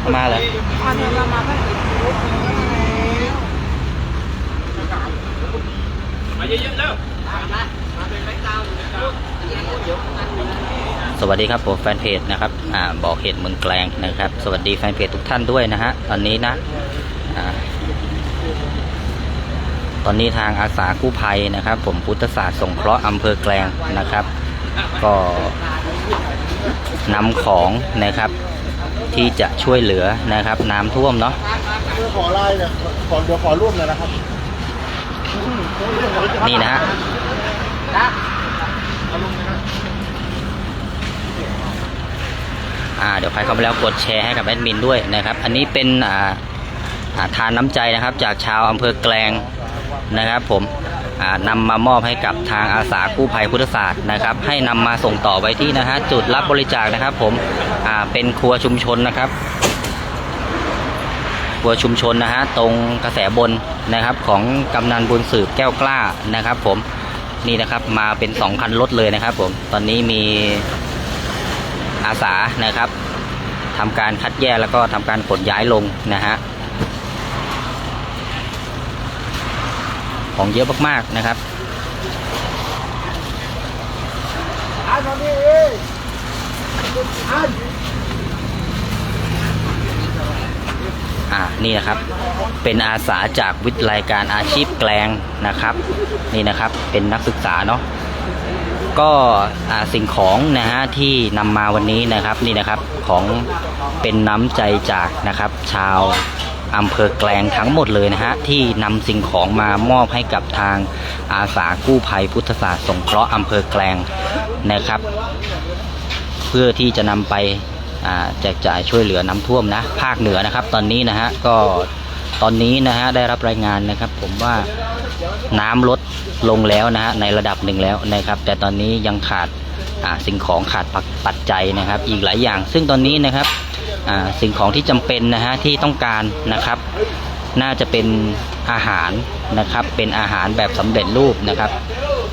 เอามาเลยอันนี้เรามาไม่ถึงมาเยอะๆแล้วสวัสดีครับผมแฟนเพจนะครับอ่าบอกเหตุเมืองแกลงนะครับ สวัสดีแฟนเพจทุกท่านด้วยนะฮะตอนนี้นะอ่าตอนนี้ทางอาสากู้ภัยนะครับ ผมพุทธศาสตร์สงเคราะห์อำเภอแกลงนะครับ ก็นำของนะครับ ที่จะช่วยเหลือนะครับ น้ำท่วมเนาะขอไลน์เนี่ยขอเดี๋ยวขอร่วมเลยนะครับนี่นะฮะอ่าเดี๋ยวใครเข้ามาแล้วกดแชร์ให้กับแอดมินด้วยนะครับ อันนี้เป็นอ่าอ่าทานน้ำใจนะครับ จากชาวอำเภอแกลงนะครับผมอ่า นำมามอบให้กับทางอาสากู้ภัยพุทธศาสตร์นะครับ ให้นำมาส่งต่อไว้ที่นะฮะจุดรับบริจาคนะครับ ผมเป็นครัวชุมชนนะครับครัวชุมชนนะฮะตรงกระแสบนนะครับของกำนันบุญสืบแก้วกล้านะครับ ผมนี่นะครับมาเป็นสองคันรถเลยนะครับ ผมตอนนี้มีอาสานะครับทำการคัดแยกแล้วก็ทำการขนย้ายลงนะฮะ ของเยอะมากๆนะครับอ่านี่นะครับ เป็นอาสาจากวิทยาการอาชีพแกลงนะครับ นี่นะครับ เป็นนักศึกษาเนาะ ก็สิ่งของนะฮะที่นำมาวันนี้นะครับ นี่นะครับ ของเป็นน้ำใจจากนะครับ ชาว อำเภอแกลงทั้งหมดเลยนะฮะที่นำสิ่งของมามอบให้กับทางอาสากู้ภัยพุทธศาสตร์สงเคราะห์อำเภอแกลงนะครับ เพื่อที่จะนำไปแจกจ่ายช่วยเหลือน้ำท่วมนะภาคเหนือนะครับ ตอนนี้นะฮะก็ตอนนี้นะฮะได้รับรายงานนะครับ ผมว่าน้ำลดลงแล้วนะฮะในระดับหนึ่งแล้วนะครับ แต่ตอนนี้ยังขาดสิ่งของขาดปัจจัยนะครับ อีกหลายอย่าง ซึ่งตอนนี้นะครับ สิ่งของที่จำเป็นนะฮะที่ต้องการนะครับ น่าจะเป็นอาหารนะครับ เป็นอาหารแบบสำเร็จรูปนะครับ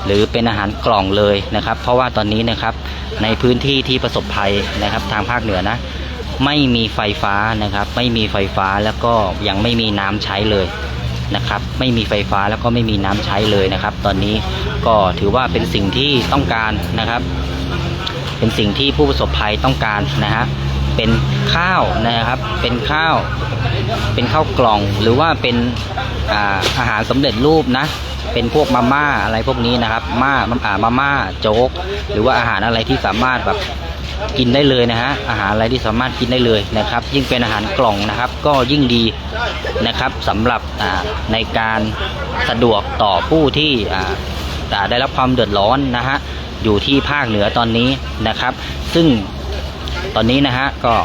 หรือเป็นอาหารกล่องเลยนะครับ เพราะว่าตอนนี้นะครับในพื้นที่ที่ประสบภัยนะครับทางภาคเหนือนะไม่มีไฟฟ้านะครับ ไม่มีไฟฟ้าแล้วก็ยังไม่มีน้ำใช้เลยนะครับ ไม่มีไฟฟ้าแล้วก็ไม่มีน้ำใช้เลยนะครับ ตอนนี้ก็ถือว่าเป็นสิ่งที่ต้องการนะครับ เป็นสิ่งที่ผู้ประสบภัยต้องการนะฮะ เป็นข้าวนะครับ เป็นข้าว เป็นข้าวกล่องหรือว่าเป็นอาอาหารสำเร็จรูปนะ เป็นพวกมาม่าอะไรพวกนี้นะครับม่าอ่ามาม่าโจ๊ก หรือว่าอาหารอะไรที่สามารถแบบกินได้เลยนะฮะ อาหารอะไรที่สามารถกินได้เลยนะครับ ยิ่งเป็นอาหารกล่องนะครับ ก็ยิ่งดีนะครับสำหรับในการสะดวกต่อผู้ที่ได้รับความเดือดร้อนนะฮะ อยู่ที่ภาคเหนือตอนนี้นะครับ ซึ่ง ตอนนี้นะฮะก็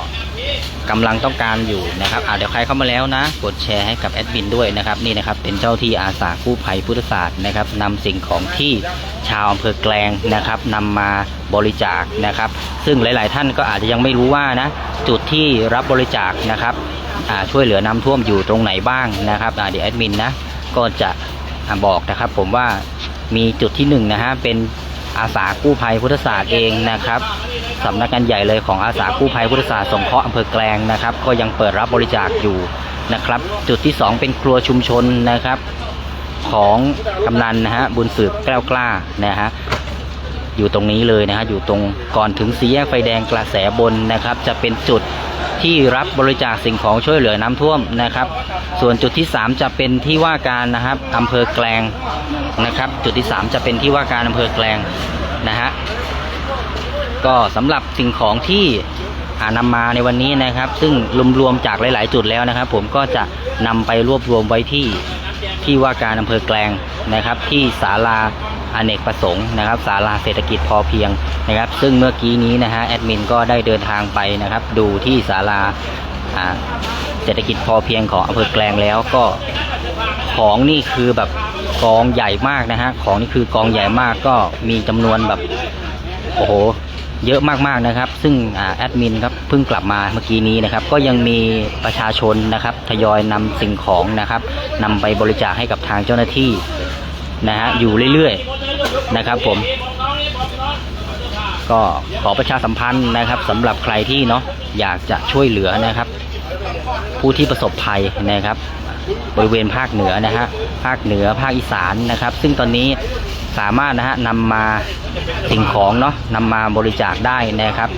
กำลังต้องการอยู่นะครับอ่าเดี๋ยวใครเข้ามาแล้วนะ กดแชร์ให้กับแอดมินด้วยนะครับนี่นะครับเป็นเจ้าที่อาสากู้ภัยพุทธศาสตร์นะครับนำสิ่งของที่ชาวอำเภอแกลงนะครับนำมาบริจาคนะครับ ซึ่งหลาย ๆ ท่านก็อาจจะยังไม่รู้ว่านะจุดที่รับบริจาคนะครับอ่าช่วยเหลือน้ำท่วมอยู่ตรงไหนบ้างนะครับอ่าเดี๋ยวแอดมินนะก็จะบอกนะครับผมว่ามีจุดที่หนึ่งนะฮะเป็น อาสากู้ภัยพุทธศาสตร์เองนะครับสำนักงานใหญ่เลยของอาสากู้ภัยพุทธศาสตร์สงเคราะห์อำเภอแกลงนะครับ ก็ยังเปิดรับบริจาคอยู่นะครับ จุดที่ 2 เป็นครัวชุมชนนะครับ ของกำนันนะฮะบุญสืบแก้วกล้านะฮะอยู่ตรงนี้เลยนะฮะอยู่ตรงก่อนถึงสีแยกไฟแดงกระแสบนนะครับ จะเป็นจุด ที่รับบริจาคสิ่งของช่วยเหลือน้ำท่วมนะครับ ส่วนจุดที่ 3 จะเป็นที่ว่าการนะครับอำเภอแกลงนะครับ จุดที่ 3 จะเป็นที่ว่าการอำเภอแกลงนะฮะก็สำหรับสิ่งของที่อ่านำมาในวันนี้นะครับ ซึ่งรวมๆจากหลาย ๆ จุดแล้วนะครับ ผมก็จะนำไปรวบรวมไว้ที่ที่ว่าการอำเภอแกลงนะครับ ที่ศาลา อเนกประสงค์นะครับศาลาเศรษฐกิจพอเพียงนะครับ ซึ่งเมื่อกี้นี้นะฮะแอดมินก็ได้เดินทางไปนะครับ ดูที่ศาลาเศรษฐกิจพอเพียงของอำเภอแกลงแล้วก็ของนี่คือแบบกองใหญ่มากนะฮะของนี่คือกองใหญ่มากก็มีจำนวนแบบโอ้โหเยอะมากๆนะครับ ซึ่งอแอดมินครับเพิ่งกลับมาเมื่อกี้นี้นะครับ ก็ยังมีประชาชนนะครับ ทยอยนำสิ่งของนะครับนำไปบริจาคให้กับทางเจ้าหน้าที่ นะฮะอยู่เรื่อยๆนะครับ ผม ก็ขอประชาสัมพันธ์นะครับสำหรับใครที่เนาะอยากจะช่วยเหลือนะครับ ผู้ที่ประสบภัยนะครับ บริเวณภาคเหนือนะฮะภาคเหนือภาคอีสานนะครับ ซึ่งตอนนี้สามารถนะฮะนำมาสิ่งของเนาะนำมาบริจาคได้นะครับ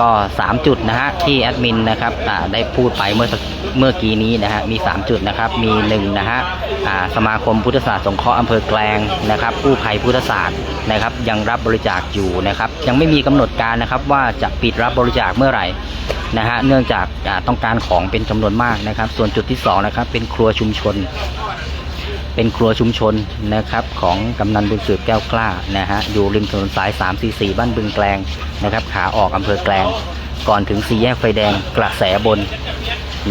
ก็ 3 จุดนะฮะที่แอดมินนะครับได้พูดไปเมื่อเมื่อกี้นี้นะฮะมี 3 จุดนะครับมี1นะฮะสมาคมพุทธศาสตร์สงเคราะห์อำเภอแกลงนะครับกู้ภัยพุทธศาสตร์นะครับยังรับบริจาคอยู่นะครับยังไม่มีกำหนดการนะครับว่าจะปิดรับบริจาคเมื่อไหร่นะฮะเนื่องจากต้องการของเป็นจำนวนมากนะครับ ส่วนจุดที่สองนะครับเป็นครัวชุมชน เป็นครัวชุมชนนะครับของกำนันบุญสืบแก้วกล้านะฮะอยู่ริมถนนสาย 344 บ้านบึงแกลงนะครับ ขาออกอำเภอแกลง ก่อนถึงสี่แยกไฟแดงกระแสบน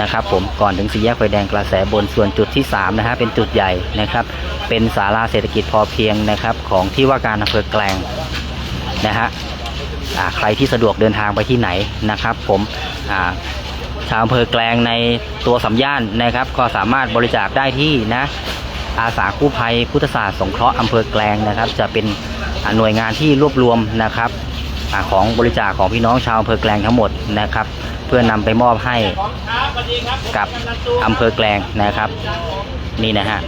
นะครับผมก่อนถึงสี่แยกไฟแดงกระแสบนส่วนจุดที่3นะฮะเป็นจุดใหญ่นะครับ เป็นศาลาเศรษฐกิจพอเพียงนะครับของที่ว่าการอำเภอแกลงนะฮะใครที่สะดวกเดินทางไปที่ไหนนะครับ ผมชาวอำเภอแกลงในตัวสำย่านนะครับ ก็สามารถบริจาคได้ที่นะ อาสากู้ภัยพุทธศาสตร์สงเคราะห์อำเภอแกลงนะครับ จะเป็นหน่วยงานที่รวบรวมนะครับอของบริจาคของพี่น้องชาวอำเภอแกลงทั้งหมดนะครับ เพื่อนำไปมอบให้กับอำเภอแกลงนะครับ นี่นะฮะ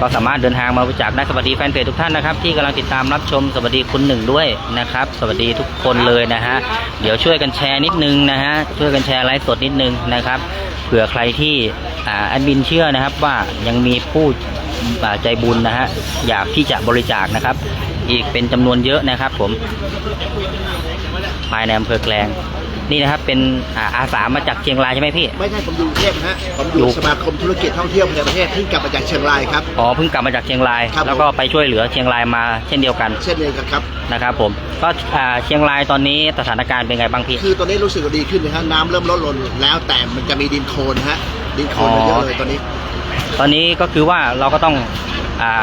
ก็สามารถเดินทางมาบริจาคได้สวัสดีแฟนเพจทุกท่านนะครับ ที่กำลังติดตามรับชมสวัสดีคุณหนึ่งด้วยนะครับ สวัสดีทุกคนเลยนะฮะเดี๋ยวช่วยกันแชร์นิดนึงนะฮะช่วยกันแชร์ไลฟ์สดนิดนึงนะครับเผื่อใครที่ แอดมินเชื่อนะครับว่ายังมีผู้อ่าใจบุญนะฮะอยากที่จะบริจาคนะครับ อีกเป็นจำนวนเยอะนะครับ ผมภายในอำเภอแกลงนี่นะครับเป็นอาอาสามาจากเชียงรายใช่ไหมพี่ไม่ใช่ผมอยู่กรุงเทพนะฮะผมออยู่ยู่สมาคมธุรกิจท่องเที่ยวในประเทศที่กลับมาจากเชียงรายครับอ๋อเพิ่งกลับมาจากเชียงรายครับแล้วก็ไปช่วยเหลือเชียงรายมาเช่นเดียวกัน เช่นเดียวกันครับนะครับ ผมก็อ่าเชียงรายตอนนี้สถานการณ์เป็นไงบ้างพี่คือตอนนี้รู้สึกว่าดีขึ้นนะฮะน้ำเริ่มลดลงแล้วแต่มันจะมีดินโคลนฮะ ดินโคลนเยอะเลยตอนนี้ ตอนนี้ก็คือว่าเราก็ต้องอ่า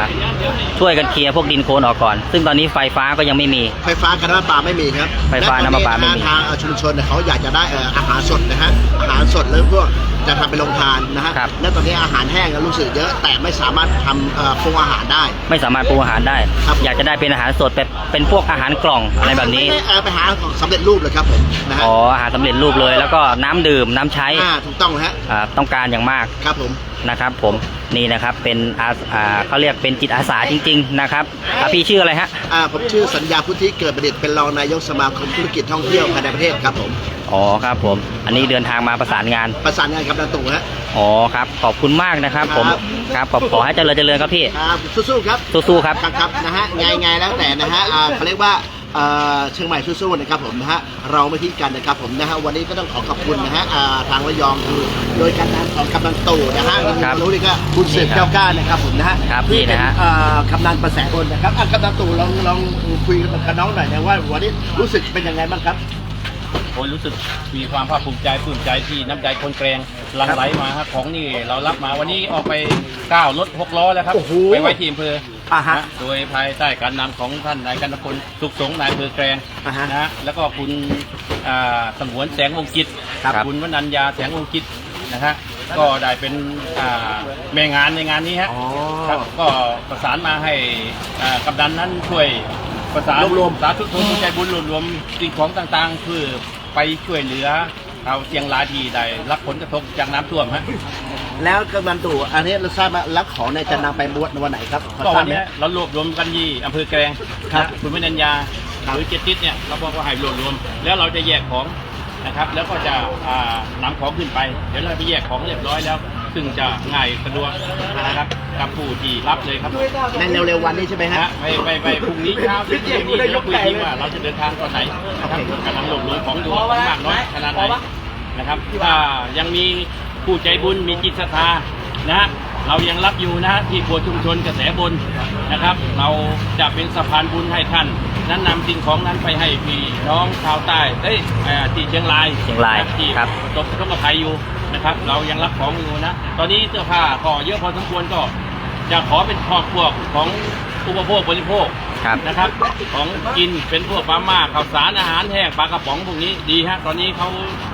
ช่วยกันเคลียร์พวกดินโคลนออกก่อน ซึ่งตอนนี้ไฟฟ้าก็ยังไม่มี ไฟฟ้ากับน้ำประปาไม่มีครับไฟฟ้าและตอน้ำประปาไม่มี ทางเอ่อชุมชนเนี่ยเขาอยากจะได้เอ่ออาหารสดนะฮะอาหารสดแล้วพวก จะทำเป็นโรงทานนะฮะครับ และตอนนี้อาหารแห้งก็รู้สึกเยอะ แต่ไม่สามารถทำเอ่อปรุงอาหารได้ ไม่สามารถปรุงอาหารได้ ครับ อยากจะได้เป็นอาหารสดแบบเป็นพวกอาหารกล่องอะไรแบบนี้ม่ด้เอ่อไปหาของสำเร็จรูปเลยครับผมนะฮะอ๋ออาหารสำเร็จรูปเลย แล้วก็น้ำดื่มน้ำใช้อ่าถูกต้องนะฮะอ่าต้องการอย่างมากครับผม นะครับ ผมนี่นะครับเป็นอาอ่าเขาเรียกเป็นจิตอาสาจริง ๆ นะครับอะพี่ชื่ออะไรฮะอ่าผมชื่อสัญญาพุทธิเกิดประดิษฐ์เป็นรองนายกสมาคมธุรกิจท่องเที่ยวภายในประเทศครับผม อ๋อครับผม อันนี้เดินทางมาประสานงาน ประสานงานกับนางตู่ฮะ อ๋อครับ ขอบคุณมากนะครับ ผมครับ ครับขอขอให้เจริญเจริญครับพี่ ครับสู้ๆครับสู้ๆครับ ครับครับนะฮะไงไงแล้วแต่นะฮะอ่าเขาเรียกว่าเอ่อเชียงใหม่สู้ๆนะครับผมนะฮะเราไม่ทิ้งกันนะครับผมนะฮะวันนี้ก็ต้องขอขอบคุณนะฮะอ่าทางระยองคือโดยการนำของกำนันตู่นะฮะครับรู้ดีก็คุณสืบนี่ครับเจ้าก้านะครับผมนะฮะครับที่นี่เป็นนะฮะเอ่อกำนันประแสบนนะครับอะกำนันตู่ลองลองคุยกับน้องหน่อยนะว่าวันนี้รู้สึกเป็นยังไงบ้างครับ โอ้ยรู้สึกมีความภาคภูมิใจปลื้มใจที่น้ำใจคนแกรงหลังไหลมาฮะของนี่เรารับมาวันนี้ออกไป9รถ6ล้อแล้วครับโอ้โหไปไว้ที่อำเภออ่าฮะนะโดยภายใต้การนำของท่านนายกันตพลสุขสงฆ์นายอำเภอแกรงอ่าฮะนะฮะแล้วก็คุณอ่าสงวนแสงวงกิจครับ คุณวนัญญาแสงวงกิจนะฮะก็ได้เป็นอ่าแม่งานในงานนี้ฮะ อ๋อ ครับก็ประสานมาให้อ่ากำดันนั้นช่วยประสานรวมๆสาธุชนผู้ใจบุญรวมรวมสิ่งของต่างๆ เพื่อ ไปช่วยเหลือชาวเชียงรายที่ได้รับผลกระทบจากน้ำท่วมฮะแล้วกำนันตู่อันนี้เราทราบมาแล้วของเนี่ยจะนำไปบวชในวันไหนครับขอก็ทราวับนไหมเนี้ยเรารวบรวมกันที่อำเภอแกลงครับ นะคุณวินัญญาหรือเจติสเนี่ยเราบอกว่าให้รวบรวม แล้วเราจะแยกของนะครับ แล้วก็จะอ่านำของขึ้นไป เดี๋ยวเราไปแยกของเรียบร้อยแล้ว ซึ่งจะง่ายสะดวกนะครับกับผู้ที่รับเลยครับในเร็วๆวันนี้ใช่ไหมฮะฮะไปไปไปพรุ่งนี้เช้าพรุ่งนี้เดี๋ยวเราคุยทีว่าเราจะเดินทางตอนไหนนะครับโอเค กำลังรวบรวมของดูว่ามากน้อยขนาดไหนนะครับถ้ายังมีผู้ใจบุญมีจิตศรัทธานะฮะเรายังรับอยู่นะฮะที่ครัวชุมชนกระแสบนนะครับ เราจะเป็นสะพานบุญให้ท่าน นั้นนำสิ่งของนั้นไปให้พี่น้องชาวใต้เอ้ยเอ่อที่เชียงรายเชียงรายนะที่ครับประสบทุกภัยอยู่ นะครับ เรายังรับของอยู่นะ ตอนนี้เสื้อผ้าก็เยอะพอสมควรก็จะขอเป็นครอบครัวของอุปโภคบริโภคครับ นะครับ ของกินเป็นพวกมาม่าข้าวสารอาหารแห้งปลากระป๋องพวกนี้ดีฮะตอนนี้เขา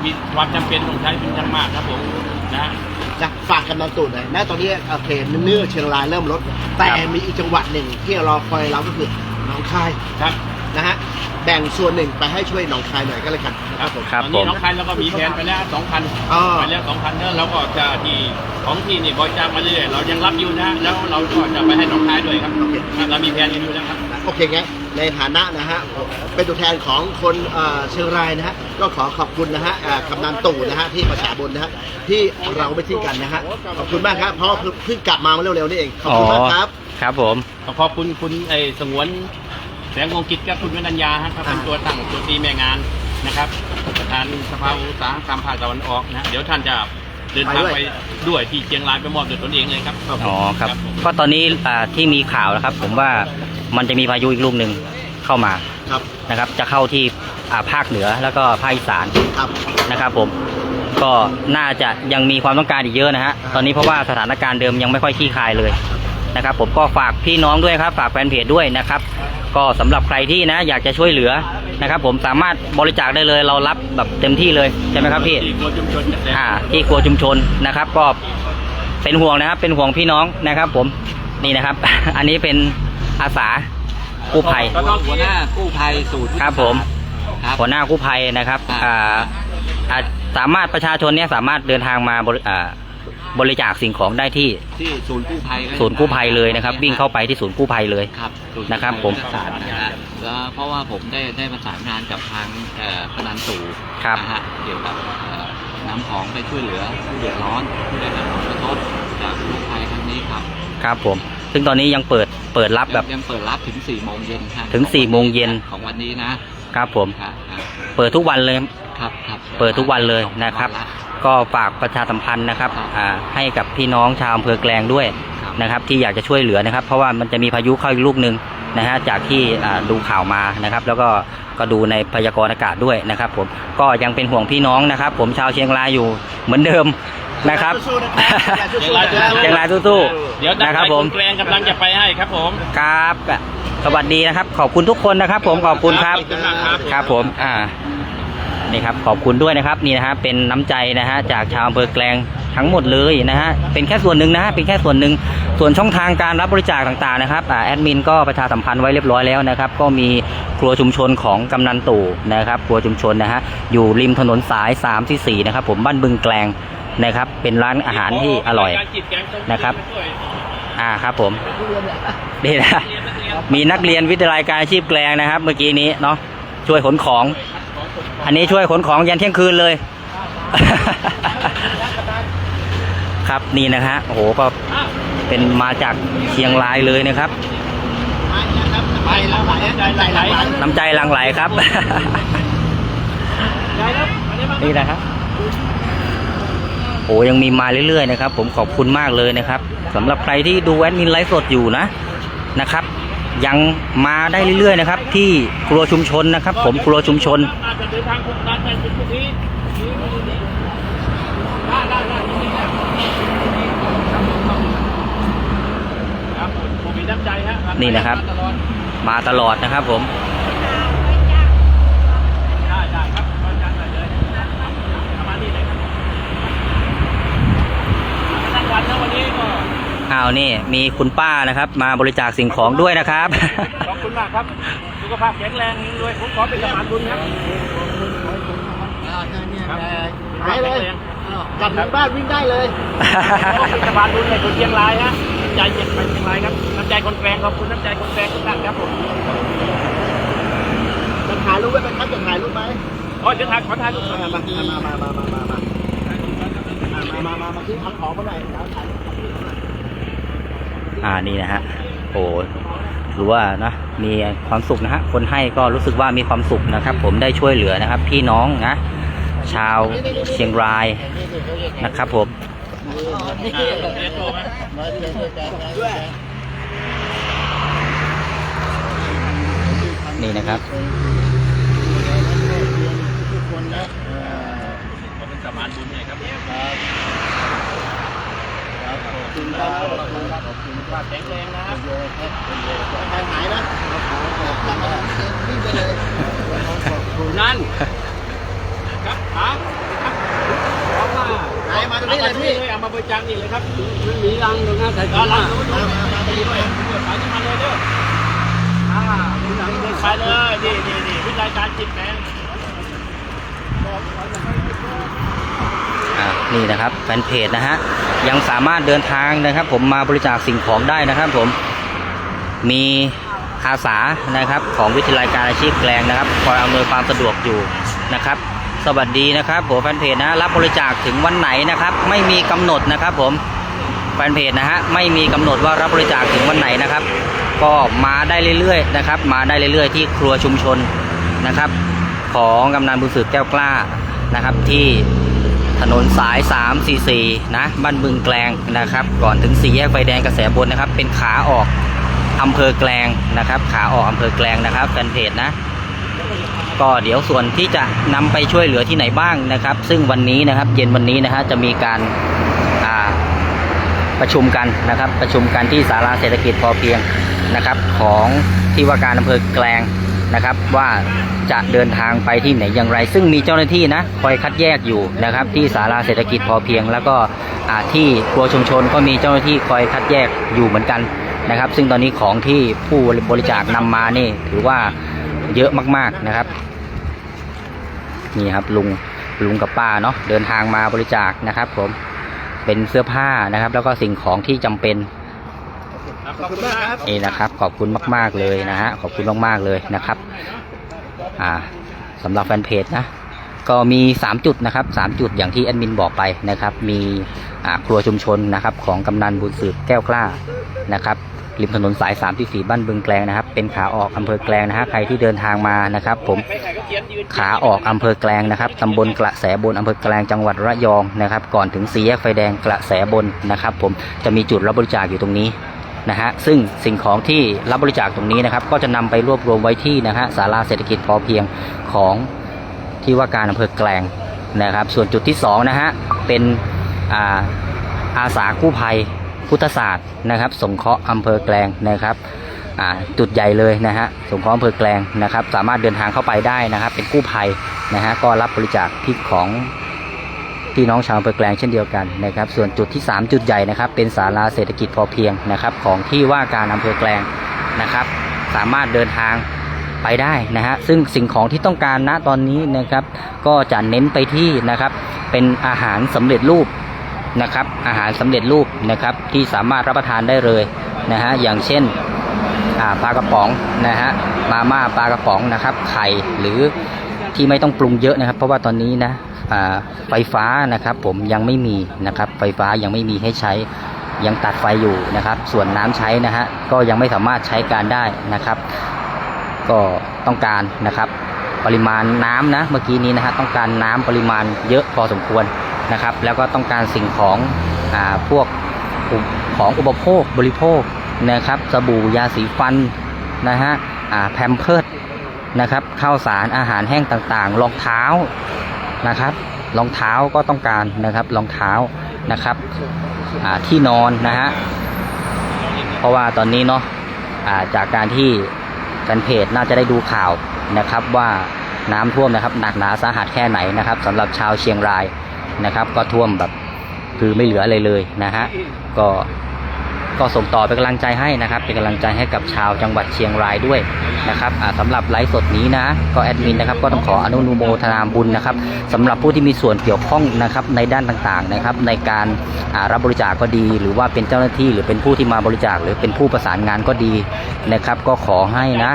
มีความจำเป็นต้องใช้เป็นอย่างมากครับผมนะฮะ จะฝากกำนันตู่หน่อยณตอนนี้โอเคเนื้อเชียงรายเริ่มลด แต่ครับมีอีกจังหวัดหนึ่งที่รอคอยเราก็คือนองคาย ครับ นะฮะแบ่งส่วนหนึ่งไปให้ช่วยหนองคายหน่อยก็แล้วกันนะครับผม ครับตอนผนี้ม น้องคันแล้วก็มีแผนไปแล้วสองพันอ๋อไปแล้วสองพันแล้วเราก็จะที่ของที่นี่บริจาคมาเรื่อยๆเรายังรับอยู่นะแล้วเราก็จะไปให้น้องคายด้วยครับเรามีแผนกันอยู่แล้วครับ โอเคงั้นในฐานะนะฮะเป็นตัวแทนของคนเอ่อเชียงรายนะฮะก็ขอขอบคุณนะฮะเอ่อกำนันตู่นะฮะที่ประชาบนนะฮะที่เราไม่ทิ้งกันนะฮะขอบคุณมากครับเพราะว่าเพิ่งกลับมาเมื่อเร็วๆนี่เองขอบคุณมากครับ ครับผม ขอบคุณคุณไอ้สงวน แสงวงกิจกับคุณวนัญญาฮะครับเป็นตัวตั้งตัวตีแม่งานนะครับประธานสภาอุตสาหกรรมภาคตะวันออกนะเดี๋ยวท่านจะเดินทางไปไปด้วยด้วยที่เชียงรายไปมอบด้วยตนเองเลยครับอ๋อครับผมก็ตอนนี้อ่าที่มีข่าวนะครับ ผมว่ามันจะมีพายุอีกลูกหนึ่งเข้ามาครับนะครับ จะเข้าที่อ่าภาคเหนือแล้วก็ภาคอีสานครับนะครับ ผมก็น่าจะยังมีความต้องการอีกเยอะนะฮะตอนนี้เพราะว่าสถานการณ์เดิมยังไม่ค่อยคลี่คลายเลยนะครับ ผมก็ฝากพี่น้องด้วยครับ ฝากแฟนเพจด้วยนะครับ ก็สำหรับใครที่นะ อยากจะช่วยเหลือนะครับ ผมสามารถบริจาคได้เลย เรารับแบบเต็มที่เลยใช่ไหมครับพี่ที่ตัวชุมชนเกษตรอ่าที่ครัวชุมชนนะครับ ก็เป็นห่วงนะครับ เป็นห่วงพี่น้องนะครับ ผมนี่นะครับ อันนี้เป็นอาสากู้ภัยก็ต้องหัวหน้ากู้ภัยสูตรครับผมครับหัวหน้ากู้ภัยนะครับครับอ่าอ่าสามารถประชาชนเนี่ยสามารถเดินทางมาบริอ่า บริจาคสิ่งของได้ที่ที่ศูนย์กู้ภัยก็ศูนย์กู้ภัยเลยนะครับ วิ่งเข้าไปที่ศูนย์กู้ภัยเลย ครับศูย์นะครับผมกู้ภัยนะฮะแล้วเพราะว่าผมได้ได้ประสานงานกับทางเอ่อกำนันตู่ครับ นะฮะเกี่ยวกับเอ่อนำของไปช่วยเหลือผู้เดือดร้อนผู้ได้รับผลกระทบจากกู้ภัยครั้งนี้ครับครับผม ซึ่งตอนนี้ยังเปิดเปิดรับแบบ ยังยังเปิดรับถึง4ี่โมงเย็นครับถึง4โมงเย็น ของวันนี้นะครับผม ครับครับเปิดทุกวันเลย ครับครับเปิดทุกวันเลยนะครับวันละ ก็ฝากประชาสัมพันธ์นะครับครับอ่าให้กับพี่น้องชาวอำเภอแกลงด้วยครับนะครับ ที่อยากจะช่วยเหลือนะครับ เพราะว่ามันจะมีพายุเข้าอีกลูกหนึ่งนะฮะจากที่อ่าดูข่าวมานะครับ แล้วก็ก็ดูในพยากรณ์อากาศด้วยนะครับ ผมก็ยังเป็นห่วงพี่น้องนะครับ ผมชาวเชียงรายอยู่เหมือนเดิมนะครับสู้ๆนะครับสู้ๆนะครับเชียงรายสู้ๆเดี๋ยวนักนะครับไปผมคุณแกลงกำลังจะไปให้ครับผมครับ สวัสดีนะครับ ขอบคุณทุกคนนะครับ ผมขอบคุณครับขอบคุณมากครับครับผมอ่า นี่ครับขอบคุณด้วยนะครับนี่นะฮะเป็นน้ำใจนะฮะจากชาวอำเภอแกลงทั้งหมดเลยนะฮะเป็นแค่ส่วนหนึ่งนะฮะเป็นแค่ส่วนหนึ่งส่วนช่องทางการรับบริจาคต่างๆนะครับแอดมินก็ประชาสัมพันธ์ไว้เรียบร้อยแล้วนะครับ ก็มีครัวชุมชนของกำนันตู่นะครับครัวชุมชนนะฮะอยู่ริมถนนสาย3ที่4นะครับผมบ้านบึงแกลงนะครับ เป็นร้านอาหารที่อร่อยนะครับอ่าครับผมนี่นะมีนักเรียนวิทยาลัยการอาชีพแกลงนะครับ เมื่อกี้นี้เนาะช่วยขนของ อันนี้ช่วยขนของยันเที่ยงคืนเลย ครับนี่นะฮะโอ้โหก็เป็นมาจากเชียงรายเลยนะครับไหลไหลไหลไหลน้ำใจหลังไหลครับ นี่นะครับโอ้ยังมีมาเรื่อยๆนะครับ ผมขอบคุณมากเลยนะครับสำหรับใครที่ดูแอดมินไลฟ์สดอยู่นะนะครับ ยังมาได้เรื่อยๆนะครับ ที่ครัวชุมชนนะครับ ผมครัวชุมชนนี่นะครับ มาตลอดนะครับผม อ้าวนี่มีคุณป้านะครับ มาบริจาคสิ่งของด้วยนะครับ ขอบคุณมากครับ สุขภาพแข็งแรงรวยผมขอเป็นสมานบุญครับครับหายเลยกลับถึงบ้านวิ่งได้เลย ขอเป็นสมานบุญในคนเชียงรายฮะน้ำใจเจ็บไปเชียงรายครับน้ำใจคนแกลงขอบคุณน้ำใจคนแกลงทุกท่านครับผมจะถ่ายรูปไว้ไหมครับจะถ่ายรูปไหมอ๋อเดี๋ยวถ่ายขอถ่ายรูปหน่อยมามามามามามามามามามามามาที่เอาของมาหน่อยเอาถ่ายรูป อ่านี่นะฮะโอ้หรือว่านะมีความสุขนะฮะคนให้ก็รู้สึกว่ามีความสุขนะครับ ผมได้ช่วยเหลือนะครับ พี่น้องนะชาวเชียงรายนะครับผมนี่นะครับ ขอเป็นสมานบุญหน่อยครับ ว่าแข็งแรงนะครับหายหายนะนั่นครับครับขอมาหายมาตรงนี้เลยพี่เอามาบริจาคนี่เลยครับมันมีรังตรงนั้นแต่ลังนู้นมามามามาดีด้วยเอาที่มาเลยเด้ออ่าไปเลยนี่นี่นี่วิทยาการจิตแมงอ่า นี่นะครับแฟนเพจนะฮะยังสามารถเดินทางนะครับ ผมมาบริจาคสิ่งของได้นะครับ ผมมีอาสานะครับ ของวิทยาลัยการอาชีพแกลงนะครับคอยอำนวยความสะดวกอยู่นะครับ สวัสดีนะครับผมแฟนเพจนะรับบริจาคถึงวันไหนนะครับ ไม่มีกำหนดนะครับ ผมแฟนเพจนะฮะไม่มีกำหนดว่ารับบริจาคถึงวันไหนนะครับ ก็มาได้เรื่อยๆนะครับ มาได้เรื่อยๆ ที่ครัวชุมชนนะครับ ของกำนันบุญสืบแก้วกล้านะครับที่ ถนนสาย 344 นะบ้านบึงแกลงนะครับ ก่อนถึงสี่แยกไฟแดงกระแสบนนะครับ เป็นขาออกอำเภอแกลงนะครับ ขาออกอำเภอแกลงนะครับแฟนเพจนะ ก็เดี๋ยวส่วนที่จะนำไปช่วยเหลือที่ไหนบ้างนะครับ ซึ่งวันนี้นะครับ เย็นวันนี้นะฮะจะมีการประชุมกันนะครับ ประชุมกันที่ศาลาเศรษฐกิจพอเพียงนะครับ ของที่ว่าการอำเภอแกลง นะครับว่าจะเดินทางไปที่ไหนอย่างไร ซึ่งมีเจ้าหน้าที่นะคอยคัดแยกอยู่นะครับ ที่ศาลาเศรษฐกิจพอเพียง แล้วก็อ่าที่ครัวชุมชนก็มีเจ้าหน้าที่คอยคัดแยกอยู่เหมือนกันนะครับ ซึ่งตอนนี้ของที่ผู้บริจาคนำมานี่ถือว่าเยอะมากๆนะครับนี่ครับลุงลุงกับป้าเนาะเดินทางมาบริจาคนะครับ ผมเป็นเสื้อผ้านะครับ แล้วก็สิ่งของที่จำเป็นขอบคุณมากครับนี่นะครับ ขอบคุณมาก ๆ เลยนะฮะ ขอบคุณมาก ๆ เลยนะครับ อ่าสำหรับแฟนเพจนะก็มี 3 จุดนะครับ3จุดอย่างที่แอดมินบอกไปนะครับมีครัวชุมชนนะครับของกำนันบุญสืบแก้วกล้านะครับริมถนนสาย3ที่4บ้านบึงแกลงนะครับ เป็นขาออกอำเภอแกลงนะฮะใครที่เดินทางมานะครับ ผมไปไหนก็เขียนยืนขาออกอำเภอแกลงนะครับตำบลกระแสบนอำเภอแกลงจังหวัดระยองนะครับ ก่อนถึงสี่แยกไฟแดงกระแสบนนะครับ ผมจะมีจุดรับบริจาคอยู่ตรงนี้ นะฮะซึ่งสิ่งของที่รับบริจาคตรงนี้นะครับก็จะนำไปรวบรวมไว้ที่นะฮะศาลาเศรษฐกิจพอเพียงของที่ว่าการอำเภอแกลงนะครับ ส่วนจุดที่สองนะฮะเป็นอ่าอาสากู้ภัยพุทธศาสตร์นะครับ สงเคราะห์อำเภอแกลงนะครับจุดใหญ่เลยนะฮะสงเคราะห์อำเภอแกลงนะครับ สามารถเดินทางเข้าไปได้นะครับ เป็นกู้ภัยนะฮะก็รับบริจาคที่ของ พี่น้องชาวอำเภอแกลงเช่นเดียวกันนะครับ ส่วนจุดที่ 3 จุดใหญ่นะครับ เป็นศาลาเศรษฐกิจพอเพียงนะครับ ของที่ว่าการอำเภอแกลงนะครับ สามารถเดินทางไปได้นะฮะซึ่งสิ่งของที่ต้องการณตอนนี้นะครับ ก็จะเน้นไปที่นะครับ เป็นอาหารสำเร็จรูปนะครับ อาหารสำเร็จรูปนะครับ ที่สามารถรับประทานได้เลยนะฮะอย่างเช่นปลากระป๋องนะฮะมาม่าปลากระป๋องนะครับ ไข่หรือที่ไม่ต้องปรุงเยอะนะครับ เพราะว่าตอนนี้นะ ไฟฟ้านะครับ ผมยังไม่มีนะครับ ไฟฟ้ายังไม่มีให้ใช้ยังตัดไฟอยู่นะครับ ส่วนน้ำใช้นะฮะก็ยังไม่สามารถใช้การได้นะครับ ก็ต้องการนะครับ ปริมาณน้ำนะเมื่อกี้นี้นะฮะต้องการน้ำปริมาณเยอะพอสมควรนะครับ แล้วก็ต้องการสิ่งของอ่าพวกของอุปโภคบริโภคนะครับ สบู่ยาสีฟันนะฮะอ่าแพมเพิร์ดนะครับข้าวสารอาหารแห้งต่างๆรองเท้า นะครับรองเท้าก็ต้องการนะครับรองเท้านะครับที่นอนนะฮะเพราะว่าตอนนี้เนาะจากการที่แฟนเพจน่าจะได้ดูข่าวนะครับว่าน้ำท่วมนะครับหนักหนาสาหัสแค่ไหนนะครับสำหรับชาวเชียงรายนะครับ ก็ท่วมแบบคือไม่เหลืออะไรเลยนะฮะก็ ก็ส่งต่อเป็นกำลังใจให้นะครับ เป็นกำลังใจให้กับชาวจังหวัดเชียงรายด้วยนะครับอ่าสำหรับไลฟ์สดนี้นะก็แอดมินนะครับก็ต้องขออนุโมทนาบุญนะครับสำหรับผู้ที่มีส่วนเกี่ยวข้องนะครับในด้านต่างๆนะครับ ในการอ่ารับบริจาคก็ดี หรือว่าเป็นเจ้าหน้าที่ หรือเป็นผู้ที่มาบริจาค หรือเป็นผู้ประสานงานก็ดีนะครับ ก็ขอให้นะ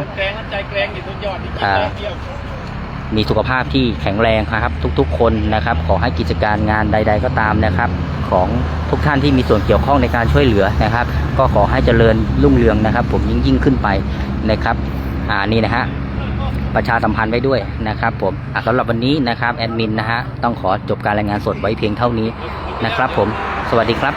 มีสุขภาพที่แข็งแรงครับ ทุกๆ คนนะครับ ขอให้กิจการงานใด ๆ ก็ตามนะครับ ของทุกท่านที่มีส่วนเกี่ยวข้องในการช่วยเหลือนะครับ ก็ขอให้เจริญรุ่งเรืองนะครับ ผมยิ่งยิ่งขึ้นไปนะครับอ่านี่นะฮะประชาสัมพันธ์ไว้ด้วยนะครับ ผมสำหรับวันนี้นะครับแอดมินนะฮะต้องขอจบการรายงานสดไว้เพียงเท่านี้นะครับ ผมสวัสดีครับ